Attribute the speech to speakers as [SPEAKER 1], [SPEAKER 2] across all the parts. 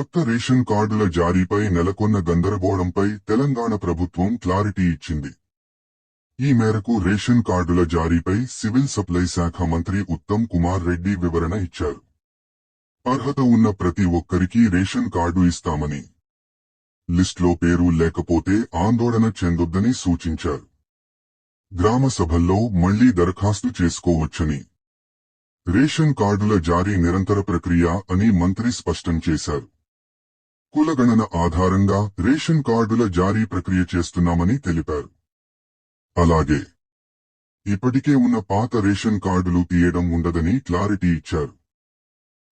[SPEAKER 1] కొత్త రేషన్ కార్డుల జారీపై నెలకొన్న గందరగోళంపై తెలంగాణ ప్రభుత్వం క్లారిటీ ఇచ్చింది. ఈ మేరకు రేషన్ కార్డుల జారీపై సివిల్ సప్లై శాఖ మంత్రి ఉత్తమ్ కుమార్ రెడ్డి వివరణ ఇచ్చారు. అర్హత ఉన్న ప్రతి ఒక్కరికి రేషన్ కార్డు ఇస్తామని లిస్టులో పేరు లేకపోతే ఆందోళన చెందొద్దని సూచించారు. గ్రామ సభల్లో మళ్ళీ దరఖాస్తు చేసుకోవచ్చని రేషన్ కార్డుల జారీ నిరంతర ప్రక్రియ అని మంత్రి స్పష్టం చేశారు. కులగణన ఆధారంగా రేషన్ కార్డుల జారీ ప్రక్రియ చేస్తున్నామని తెలిపారు. అలాగే ఇప్పటికే ఉన్న పాత రేషన్ కార్డులు తీయడం ఉండదని క్లారిటీ ఇచ్చారు.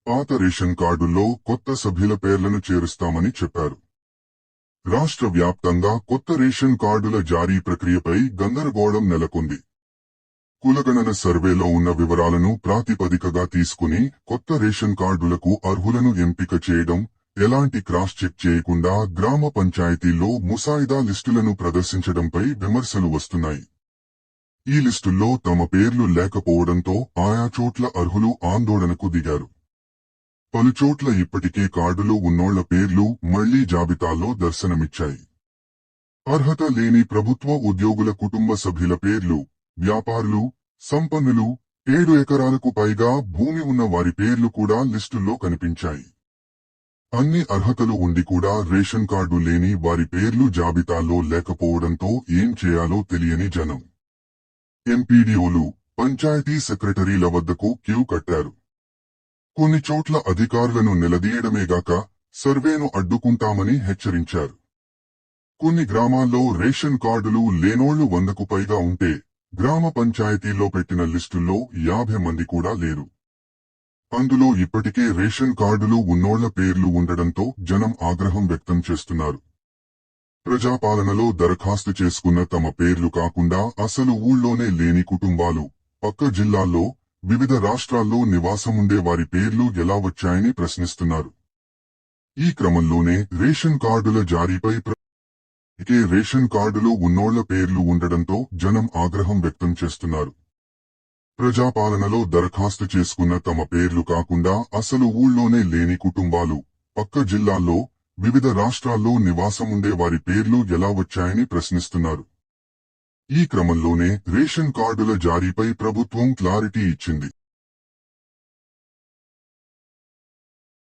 [SPEAKER 1] పాత రేషన్ కార్డుల్లో కొత్త సభ్యుల పేర్లను చేరుస్తామని చెప్పారు. రాష్ట్ర వ్యాప్తంగా కొత్త రేషన్ కార్డుల జారీ ప్రక్రియపై గందరగోళం నెలకొంది. కులగణన సర్వేలో ఉన్న వివరాలను ప్రాతిపదికగా తీసుకుని కొత్త రేషన్ కార్డులకు అర్హులను ఎంపిక చేయడం ఎలాంటి క్రాస్ చెక్ చేయకుండా గ్రామ పంచాయతీలో ముసాయిదా లిస్టులను ప్రదర్శించడంపై విమర్శలు వస్తున్నాయి. ఈ లిస్టుల్లో తమ పేర్లు లేకపోవడంతో ఆయా చోట్ల అర్హులు ఆందోళనకు దిగారు. పలుచోట్ల ఇప్పటికే కార్డులో ఉన్నోళ్ళ పేర్లు మళ్ళీ జాబితాలో దర్శనమిచ్చాయి. అర్హత లేని ప్రభుత్వ ఉద్యోగుల కుటుంబ సభ్యుల పేర్లు వ్యాపారులు సంపన్నులు ఏడు ఎకరాలకు పైగా భూమి ఉన్న వారి పేర్లు కూడా లిస్టుల్లో కనిపించాయి. అన్ని అర్హతలు ఉండి కూడా రేషన్ కార్డు లేని వారి పేర్లు జాబితాలో లేకపోవడంతో ఏం చేయాలో తెలియని జనం. ఎంపీడీఓలు పంచాయతీ సెక్రటరీల వద్దకు క్యూ కట్టారు. కొన్ని చోట్ల అధికారులను నిలదీయడమేగాక సర్వేను అడ్డుకుంటామని హెచ్చరించారు. కొన్ని గ్రామాల్లో రేషన్ కార్డులు లేనోళ్ళు వందకు పైగా ఉంటే గ్రామ పంచాయతీల్లో పెట్టిన లిస్టుల్లో యాభై మంది కూడా లేరు. అందులో ఇప్పటికే రేషన్ కార్డులు ఉన్నోళ్ళ పేర్లు ఉండడంతో జనం ఆగ్రహం వ్యక్తం చేస్తున్నారు. ప్రజాపాలనలో దరఖాస్తు చేసుకున్న తమ పేర్లు కాకుండా అసలు ఊళ్ళోనే లేని కుటుంబాలు. పక్క జిల్లాల్లో వివిధ రాష్ట్రాల్లో నివాసముండే వారి పేర్లు ఎలా వచ్చాయని ప్రశ్నిస్తున్నారు. ఈ క్రమంలోనే రేషన్ కార్డుల జారీపై ఇకే రేషన్ కార్డులో ఉన్నోళ్ళ పేర్లు ఉండడంతో జనం ఆగ్రహం వ్యక్తం చేస్తున్నారు. ప్రజాపాలనలో దరఖాస్తు చేసుకున్న తమ పేర్లు కాకుండా అసలు ఊళ్ళోనే లేని కుటుంబాలు. పక్క జిల్లాల్లో వివిధ రాష్ట్రాల్లో నివాసముండే వారి పేర్లు ఎలా వచ్చాయని ప్రశ్నిస్తున్నారు. ఈ క్రమంలోనే రేషన్ కార్డుల జారీపై ప్రభుత్వం క్లారిటీ ఇచ్చింది.